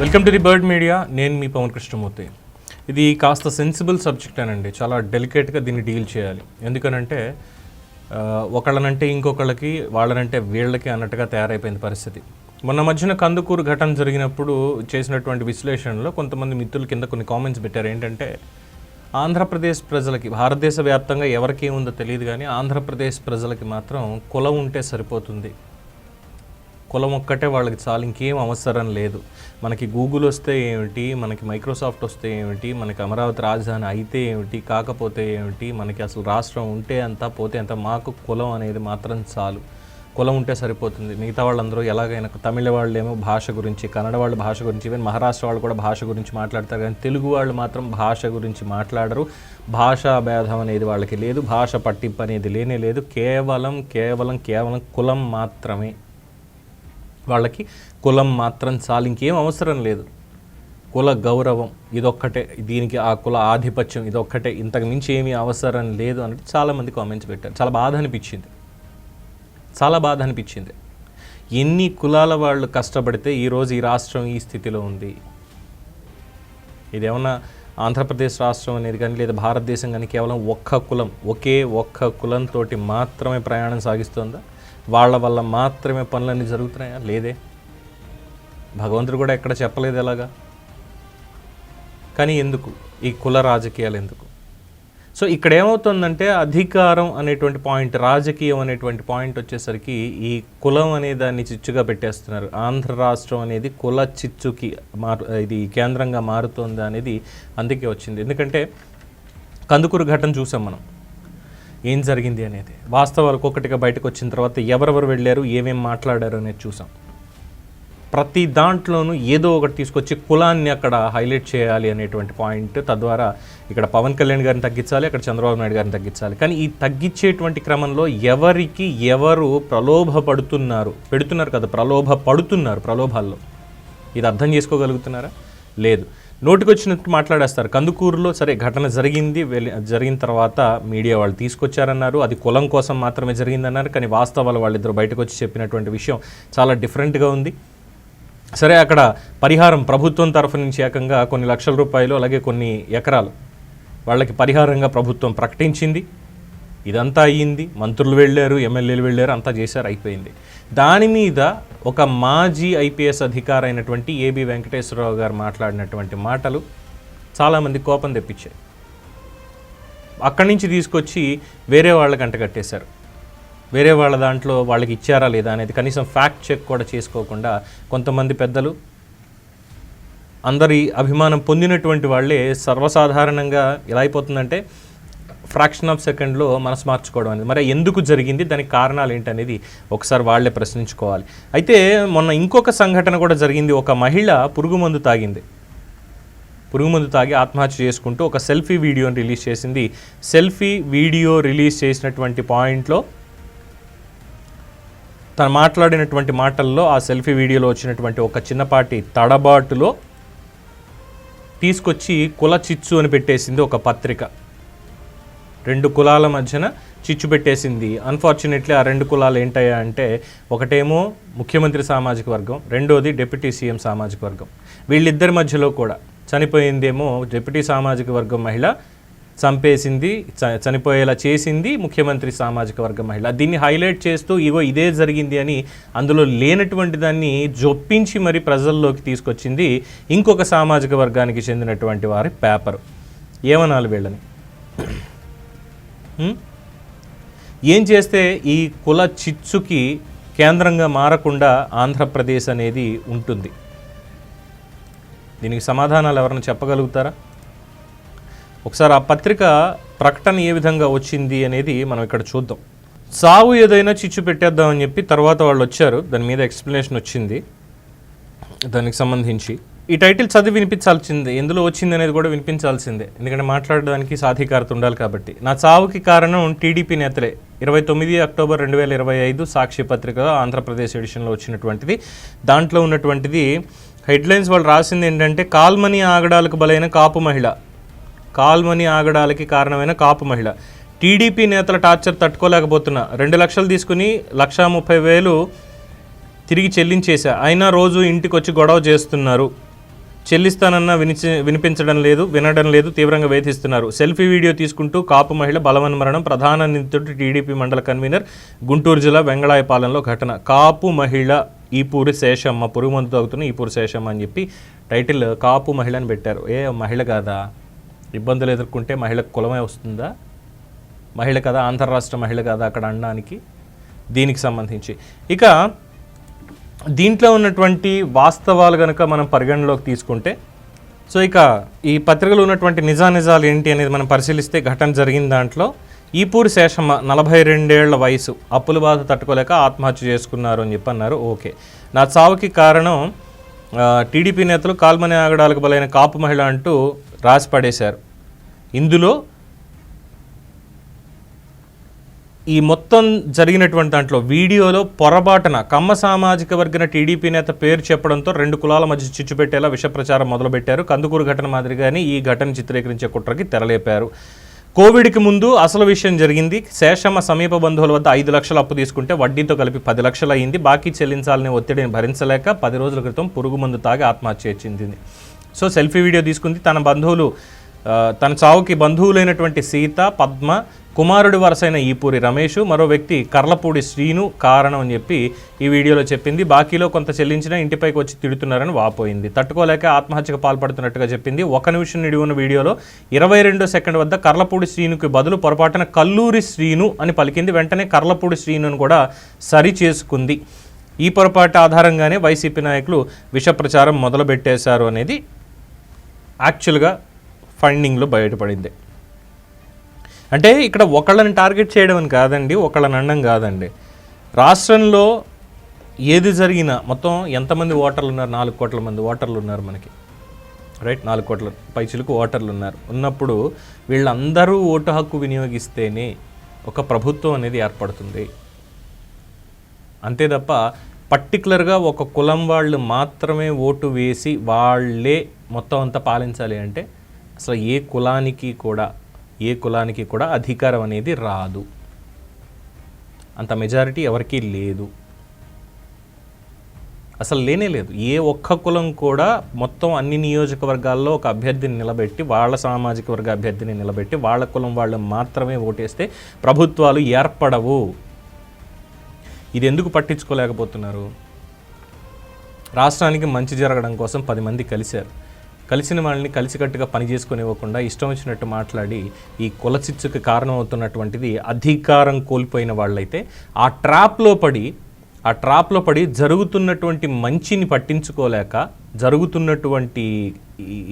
Welcome to the bird media. నేను మీ పవన్ కృష్ణమూర్తి. ఇది కాస్త సెన్సిబుల్ సబ్జెక్ట్ అనండి. చాలా డెలికేట్గా దీన్ని డీల్ చేయాలి. ఎందుకనంటే ఒకళ్ళనంటే ఇంకొకళ్ళకి వాళ్ళనంటే వీళ్ళకి అన్నట్టుగా తయారైపోయింది పరిస్థితి. మొన్న మధ్యన కందుకూరు ఘటన జరిగినప్పుడు చేసినటువంటి విశ్లేషణలో కొంతమంది మిత్రుల కింద కొన్ని కామెంట్స్ పెట్టారు. ఏంటంటే ఆంధ్రప్రదేశ్ ప్రజలకి భారతదేశ వ్యాప్తంగా ఎవరికి ఏముందో తెలియదు కానీ ఆంధ్రప్రదేశ్ ప్రజలకి మాత్రం కులం ఉంటే సరిపోతుంది. కులం ఒక్కటే వాళ్ళకి చాలు ఇంకేం అవసరం లేదు. మనకి గూగుల్ వస్తే ఏమిటి? మనకి మైక్రోసాఫ్ట్ వస్తే ఏమిటి? మనకి అమరావతి రాజధాని అయితే ఏమిటి? కాకపోతే ఏమిటి? మనకి అసలు రాష్ట్రం ఉంటే అంతా పోతే అంత మాకు కులం అనేది మాత్రం చాలు. కులం ఉంటే సరిపోతుంది. మిగతా వాళ్ళందరూ ఎలాగైనా తమిళ వాళ్ళు ఏమో భాష గురించి కన్నడ వాళ్ళు భాష గురించి ఈవెన్ మహారాష్ట్ర వాళ్ళు కూడా భాష గురించి మాట్లాడతారు కానీ తెలుగు వాళ్ళు మాత్రం భాష గురించి మాట్లాడరు. భాషా భేదం అనేది వాళ్ళకి లేదు. భాష పట్టింపు అనేది లేనే లేదు. కేవలం కేవలం కేవలం కులం మాత్రమే. వాళ్ళకి కులం మాత్రం చాలు ఇంకేం అవసరం లేదు. కుల గౌరవం ఇదొక్కటే దీనికి ఆ కుల ఆధిపత్యం ఇదొక్కటే ఇంతకు మించి ఏమీ అవసరం లేదు అని చాలామంది కామెంట్స్ పెట్టారు. చాలా బాధ అనిపించింది. చాలా బాధ అనిపించింది. ఎన్ని కులాల వాళ్ళు కష్టపడితే ఈరోజు ఈ రాష్ట్రం ఈ స్థితిలో ఉంది? ఇదేమన్నా ఆంధ్రప్రదేశ్ రాష్ట్రం అనేది కానీ లేదా భారతదేశం కానీ కేవలం ఒక్క కులం ఒకే ఒక్క కులంతో మాత్రమే ప్రయాణం సాగిస్తుందా? వాళ్ళ వల్ల మాత్రమే పనులన్నీ జరుగుతున్నాయా? లేదే. భగవంతుడు కూడా ఎక్కడ చెప్పలేదు ఎలాగా? కానీ ఎందుకు? ఈ కుల రాజకీయాలు ఎందుకు? సో ఇక్కడ ఏమవుతుందంటే అధికారం అనేటువంటి పాయింట్ రాజకీయం అనేటువంటి పాయింట్ వచ్చేసరికి ఈ కులం అనే దాన్ని చిచ్చుగా పెట్టేస్తున్నారు. ఆంధ్ర రాష్ట్రం అనేది కుల చిచ్చుకి మారు ఇది కేంద్రంగా మారుతోంది అనేది అందుకే వచ్చింది. ఎందుకంటే కందుకూరు ఘటన చూసాం మనం. ఏం జరిగింది అనేది. వాస్తవాలు ఒక్కొక్కటిగా బయటకు వచ్చిన తర్వాత ఎవరెవరు వెళ్ళారు ఏమేం మాట్లాడారు అనేది చూసాం. ప్రతి దాంట్లోనూ ఏదో ఒకటి తీసుకొచ్చి కులాన్ని అక్కడ హైలైట్ చేయాలి అనేటువంటి పాయింట్ తద్వారా ఇక్కడ పవన్ కళ్యాణ్ గారిని తగ్గించాలి అక్కడ చంద్రబాబు నాయుడు గారిని తగ్గించాలి. కానీ ఈ తగ్గించేటువంటి క్రమంలో ఎవరికి ఎవరు ప్రలోభపడుతున్నారు పెడుతున్నారు కదా ప్రలోభ పడుతున్నారు ప్రలోభాల్లో. ఇది అర్థం చేసుకోగలుగుతున్నారా? లేదు. నోటికొచ్చినట్టు మాట్లాడేస్తారు. కందుకూరులో సరే ఘటన జరిగింది. వెళ్ళి జరిగిన తర్వాత మీడియా వాళ్ళు తీసుకొచ్చారన్నారు. అది కులం కోసం మాత్రమే జరిగిందన్నారు. కానీ వాస్తవాలు వాళ్ళిద్దరు బయటకు వచ్చి చెప్పినటువంటి విషయం చాలా డిఫరెంట్గా ఉంది. సరే అక్కడ పరిహారం ప్రభుత్వం తరఫు నుంచి ఏకంగా కొన్ని లక్షల రూపాయలు అలాగే కొన్ని ఎకరాలు వాళ్ళకి పరిహారంగా ప్రభుత్వం ప్రకటించింది. ఇదంతా అయ్యింది మంత్రులు వెళ్ళారు ఎమ్మెల్యేలు వెళ్ళారు అంతా చేశారు అయిపోయింది. దాని మీద ఒక మాజీ ఐపీఎస్ అధికారి అయినటువంటి ఏబి వెంకటేశ్వరరావు గారు మాట్లాడినటువంటి మాటలు చాలామంది కోపం తెప్పించాయి. అక్కడి నుంచి తీసుకొచ్చి వేరే వాళ్ళకి అంటగట్టేశారు వేరే వాళ్ళ దాంట్లో వాళ్ళకి ఇచ్చారా లేదా అనేది కనీసం ఫ్యాక్ట్ చెక్ కూడా చేసుకోకుండా కొంతమంది పెద్దలు అందరి అభిమానం పొందినటువంటి వాళ్ళే సర్వసాధారణంగా ఎలా అయిపోతుందంటే ఫ్రాక్షన్ ఆఫ్ సెకండ్లో మనసు మార్చుకోవడం అనేది. మరి ఎందుకు జరిగింది? దానికి కారణాలు ఏంటనేది ఒకసారి వాళ్ళే ప్రశ్నించుకోవాలి. అయితే మొన్న ఇంకొక సంఘటన కూడా జరిగింది. ఒక మహిళ పురుగు మందు తాగింది. పురుగు మందు తాగి ఆత్మహత్య చేసుకుంటూ ఒక సెల్ఫీ వీడియోని రిలీజ్ చేసింది. సెల్ఫీ వీడియో రిలీజ్ చేసినటువంటి పాయింట్లో తను మాట్లాడినటువంటి మాటల్లో ఆ సెల్ఫీ వీడియోలో వచ్చినటువంటి ఒక చిన్నపాటి తడబాటులో తీసుకొచ్చి కుల చిచ్చు అని పెట్టేసింది ఒక పత్రిక. రెండు కులాల మధ్యన చిచ్చు పెట్టేసింది. అన్ఫార్చునేట్లీ ఆ రెండు కులాలు ఏంటయ్యా అంటే ఒకటేమో ముఖ్యమంత్రి సామాజిక వర్గం రెండోది డిప్యూటీ సీఎం సామాజిక వర్గం. వీళ్ళిద్దరి మధ్యలో కూడా చనిపోయిందేమో డిప్యూటీ సామాజిక వర్గం మహిళ చంపేసింది చ- చనిపోయేలా చేసింది ముఖ్యమంత్రి సామాజిక వర్గ మహిళ. దీన్ని హైలైట్ చేస్తూ ఇగో ఇదే జరిగింది అని అందులో లేనటువంటి దాన్ని జొప్పించి మరి ప్రజల్లోకి తీసుకొచ్చింది ఇంకొక సామాజిక వర్గానికి చెందినటువంటి వారి పేపర్. ఏమనాలి వీళ్ళని? ఏం చేస్తే ఈ కుల చిచ్చుకి కేంద్రంగా మారకుండా ఆంధ్రప్రదేశ్ అనేది ఉంటుంది? దీనికి సమాధానాలు ఎవరైనా చెప్పగలుగుతారా? ఒకసారి ఆ పత్రిక ప్రకటన ఏ విధంగా వచ్చింది అనేది మనం ఇక్కడ చూద్దాం. సావు ఏదైనా చిచ్చు పెట్టేద్దామని చెప్పి తర్వాత వాళ్ళు వచ్చారు. దాని మీద ఎక్స్ప్లెనేషన్ వచ్చింది. దానికి సంబంధించి ఈ టైటిల్ చదివి వినిపించాల్సిందే ఎందులో వచ్చింది అనేది కూడా వినిపించాల్సిందే. ఎందుకంటే మాట్లాడడానికి సాధికారత ఉండాలి కాబట్టి. నా చావుకి కారణం టీడీపీ నేతలే. ఇరవై తొమ్మిది అక్టోబర్ రెండు వేల ఇరవై ఐదు సాక్షి పత్రిక ఆంధ్రప్రదేశ్ ఎడిషన్లో వచ్చినటువంటిది. దాంట్లో ఉన్నటువంటిది హెడ్లైన్స్ వాళ్ళు రాసింది ఏంటంటే కాల్మని ఆగడాలకు బలైన కాపు మహిళ. కాల్మని ఆగడాలకి కారణమైన కాపు మహిళ. టీడీపీ నేతల టార్చర్ తట్టుకోలేకపోతున్నా. రెండు లక్షలు తీసుకుని లక్షా ముప్పై వేలు తిరిగి చెల్లించేశా. అయినా రోజు ఇంటికి వచ్చి గొడవ చేస్తున్నారు. చెల్లిస్తానన్నా వినిచి వినిపించడం లేదు వినడం లేదు తీవ్రంగా వేధిస్తున్నారు. సెల్ఫీ వీడియో తీసుకుంటూ కాపు మహిళ బలవన్ మరణం ప్రధాన నిందితుడు టీడీపీ మండల కన్వీనర్ గుంటూరు జిల్లా వెంగళాయపాలెంలో ఘటన. కాపు మహిళ ఈపూరి శేషమ్మ పురుగు మందు తాగుతున్న ఈపూరి శేషమ్మ అని చెప్పి టైటిల్ కాపు మహిళ అని పెట్టారు. ఏ మహిళ కాదా? ఇబ్బందులు ఎదుర్కొంటే మహిళకు కులమే వస్తుందా? మహిళ కదా ఆంధ్ర రాష్ట్ర మహిళ కదా అక్కడ అనడానికి? దీనికి సంబంధించి. ఇక దీంట్లో ఉన్నటువంటి వాస్తవాలు కనుక మనం పరిగణలోకి తీసుకుంటే సో ఇక ఈ పత్రికలో ఉన్నటువంటి నిజానిజాలు ఏంటి అనేది మనం పరిశీలిస్తే ఘటన జరిగిన దాంట్లో ఈపూరి శేషమ్మ నలభై రెండేళ్ళ వయసు అప్పుల బాధ తట్టుకోలేక ఆత్మహత్య చేసుకున్నారు అని చెప్పి అన్నారు. ఓకే. నా చావుకి కారణం టీడీపీ నేతలు కాల్మని ఆగడాలకు బలైన కాపు మహిళ అంటూ రాసి పడేశారు. ఇందులో ఈ మొత్తం జరిగినటువంటి దాంట్లో వీడియోలో పొరపాటున కమ్మ సామాజిక వర్గన టీడీపీ నేత పేరు చెప్పడంతో రెండు కులాల మధ్య చిచ్చు పెట్టేలా విష ప్రచారం మొదలుపెట్టారు. కందుకూరు ఘటన మాదిరిగానే ఈ ఘటన చిత్రీకరించే కుట్రకి తెరలేపారు. కోవిడ్కి ముందు అసలు విషయం జరిగింది. శేషమ్మ సమీప బంధువుల వద్ద ఐదు లక్షలు అప్పు తీసుకుంటే వడ్డీతో కలిపి పది లక్షలు అయింది బాకీ చెల్లించాలనే ఒత్తిడిని భరించలేక పది రోజుల క్రితం పురుగు మందు తాగి ఆత్మహత్య చెందింది సో సెల్ఫీ వీడియో తీసుకుంది. తన బంధువులు తన చావుకి బంధువులైనటువంటి సీత పద్మ కుమారుడి వరసైన ఈపూరి రమేష్ మరో వ్యక్తి కర్లపూడి శ్రీను కారణం అని చెప్పి ఈ వీడియోలో చెప్పింది. బాకీలో కొంత చెల్లించినా ఇంటిపైకి వచ్చి తిడుతున్నారని వాపోయింది. తట్టుకోలేక ఆత్మహత్యకు పాల్పడుతున్నట్టుగా చెప్పింది. ఒక నిమిషం నిడి ఉన్న వీడియోలో ఇరవై రెండో సెకండ్ వద్ద కర్లపూడి శ్రీనుకి బదులు పొరపాటున కల్లూరి శ్రీను అని పలికింది. వెంటనే కర్లపూడి శ్రీనును కూడా సరి చేసుకుంది. ఈ పొరపాటు ఆధారంగానే వైసీపీ నాయకులు విష ప్రచారం మొదలుపెట్టేశారు అనేది యాక్చువల్గా ఫండింగ్లో బయటపడింది. అంటే ఇక్కడ ఒకళ్ళని టార్గెట్ చేయడం అని కాదండి ఒకళ్ళని అనడం కాదండి. రాష్ట్రంలో ఏది జరిగినా మొత్తం ఎంతమంది ఓటర్లు ఉన్నారు నాలుగు కోట్ల మంది ఓటర్లు ఉన్నారు మనకి. రైట్? నాలుగు కోట్ల పైచులకు ఓటర్లు ఉన్నారు ఉన్నప్పుడు వీళ్ళందరూ ఓటు హక్కు వినియోగిస్తేనే ఒక ప్రభుత్వం అనేది ఏర్పడుతుంది. అంతే తప్ప పర్టికులర్గా ఒక కులం వాళ్ళు మాత్రమే ఓటు వేసి వాళ్ళే మొత్తం అంతా పాలించాలి అంటే అసలు ఏ కులానికి కూడా ఏ కులానికి కూడా అధికారం అనేది రాదు. అంత మెజారిటీ ఎవరికీ లేదు. అసలు లేనే లేదు. ఏ ఒక్క కులం కూడా మొత్తం అన్ని నియోజకవర్గాల్లో ఒక అభ్యర్థిని నిలబెట్టి వాళ్ళ సామాజిక వర్గ అభ్యర్థిని నిలబెట్టి వాళ్ళ కులం వాళ్ళు మాత్రమే ఓటేస్తే ప్రభుత్వాలు ఏర్పడవు. ఇది ఎందుకు పట్టించుకోలేకపోతున్నారు? రాష్ట్రానికి మంచి జరగడం కోసం పది మంది కలిశారు. కలిసిన వాళ్ళని కలిసికట్టుగా పని చేసుకొని ఇవ్వకుండా ఇష్టం వచ్చినట్టు మాట్లాడి ఈ కులచిచ్చుకి కారణమవుతున్నటువంటిది అధికారం కోల్పోయిన వాళ్ళైతే ఆ ట్రాప్లో పడి ఆ ట్రాప్లో పడి జరుగుతున్నటువంటి మంచిని పట్టించుకోలేక జరుగుతున్నటువంటి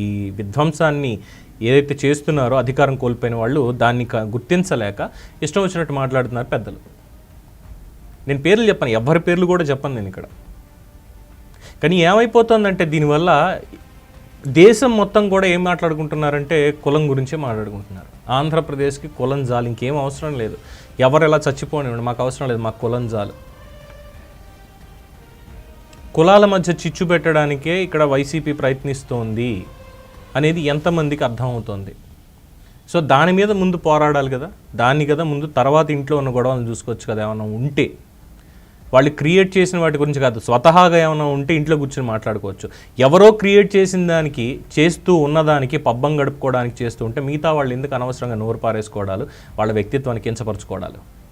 ఈ- విధ్వంసాన్ని ఏదైతే చేస్తున్నారో అధికారం కోల్పోయిన వాళ్ళు దాన్ని గుర్తించలేక ఇష్టం వచ్చినట్టు మాట్లాడుతున్నారు పెద్దలు. నేను పేర్లు చెప్పను ఎవరి పేర్లు కూడా చెప్పను నేను ఇక్కడ. కానీ ఏమైపోతుందంటే దీనివల్ల దేశం మొత్తం కూడా ఏం మాట్లాడుకుంటున్నారంటే కులం గురించే మాట్లాడుకుంటున్నారు. ఆంధ్రప్రదేశ్కి కులం జాలు ఇంకేం అవసరం లేదు. ఎవరు ఎలా చచ్చిపోనివ్వండి మాకు అవసరం లేదు మాకు కులం జాలు. కులాల మధ్య చిచ్చు పెట్టడానికే ఇక్కడ వైసీపీ ప్రయత్నిస్తోంది అనేది ఎంతమందికి అర్థమవుతోంది. సో దాని మీద ముందు పోరాడాలి కదా దాన్ని కదా ముందు తర్వాత ఇంట్లో ఉన్న గొడవలను చూసుకోవచ్చు కదా ఏమైనా ఉంటే. వాళ్ళు క్రియేట్ చేసిన వాటి గురించి కాదు. స్వతహాగా ఏమైనా ఉంటే ఇంట్లో కూర్చొని మాట్లాడుకోవచ్చు. ఎవరో క్రియేట్ చేసిన దానికి చేస్తూ ఉన్నదానికి పబ్బం గడుపుకోవడానికి చేస్తూ ఉంటే మిగతా వాళ్ళు ఎందుకు అనవసరంగా నోరు పారేసుకోవడాలు వాళ్ళ వ్యక్తిత్వాన్ని కించపరచుకోవడాలు?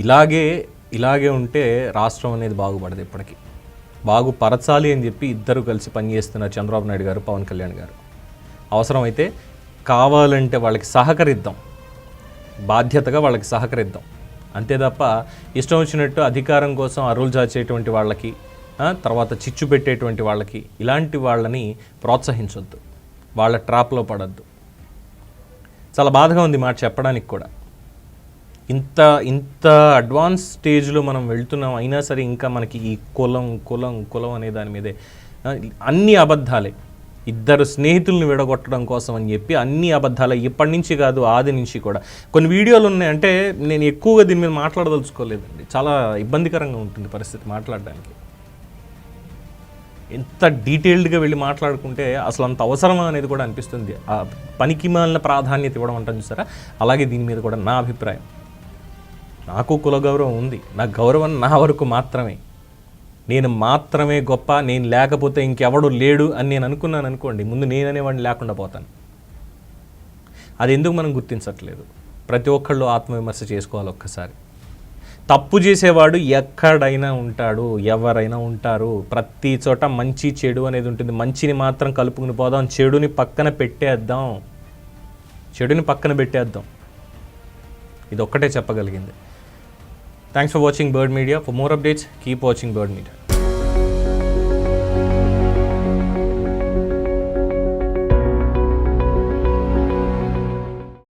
ఇలాగే ఇలాగే ఉంటే రాష్ట్రం అనేది బాగుపడదు ఇప్పటికీ. బాగుపరచాలి అని చెప్పి ఇద్దరు కలిసి పనిచేస్తున్నారు చంద్రబాబు నాయుడు గారు పవన్ కళ్యాణ్ గారు. అవసరమైతే కావాలంటే వాళ్ళకి సహకరిద్దాం. బాధ్యతగా వాళ్ళకి సహకరిద్దాం. అంతే తప్ప ఇష్టం వచ్చినట్టు అధికారం కోసం అరువులు చాచేటువంటి వాళ్ళకి తర్వాత చిచ్చు పెట్టేటువంటి వాళ్ళకి ఇలాంటి వాళ్ళని ప్రోత్సహించొద్దు. వాళ్ళ ట్రాప్లో పడద్దు. చాలా బాధగా ఉంది మాట చెప్పడానికి కూడా. ఇంత ఇంత అడ్వాన్స్ స్టేజ్లో మనం వెళ్తున్నాం అయినా సరే ఇంకా మనకి ఈ కులం కులం కులం అనే దాని మీదే అన్ని అబద్ధాలే. ఇద్దరు స్నేహితుల్ని విడగొట్టడం కోసం అని చెప్పి అన్ని అబద్ధాలు ఇప్పటి నుంచి కాదు ఆది నుంచి కూడా. కొన్ని వీడియోలు ఉన్నాయి అంటే నేను ఎక్కువగా దీని మీద మాట్లాడదలుచుకోలేదండి. చాలా ఇబ్బందికరంగా ఉంటుంది పరిస్థితి మాట్లాడడానికి. ఎంత డీటెయిల్డ్గా వెళ్ళి మాట్లాడుకుంటే అసలు అంత అవసరమా అనేది కూడా అనిపిస్తుంది. ఆ పనికి మాలిన ప్రాధాన్యత ఇవ్వడం అంటాం చూసారా? అలాగే దీని మీద కూడా నా అభిప్రాయం. నాకు కుల గౌరవం ఉంది. నా గౌరవం నా వరకు మాత్రమే. నేను మాత్రమే గొప్ప నేను లేకపోతే ఇంకెవడు లేడు అని నేను అనుకున్నాను అనుకోండి ముందు నేననేవాడిని లేకుండా పోతాను. అది ఎందుకు మనం గుర్తించట్లేదు? ప్రతి ఒక్కళ్ళు ఆత్మవిమర్శ చేసుకోవాలి ఒక్కసారి. తప్పు చేసేవాడు ఎక్కడైనా ఉంటాడు ఎవరైనా ఉంటారు. ప్రతి చోట మంచి చెడు అనేది ఉంటుంది. మంచిని మాత్రం కలుపుకుని పోదాం చెడుని పక్కన పెట్టేద్దాం. చెడుని పక్కన పెట్టేద్దాం. ఇది ఒక్కటే చెప్పగలిగింది. Thanks for watching Bird Media. For more updates, keep watching Bird Media.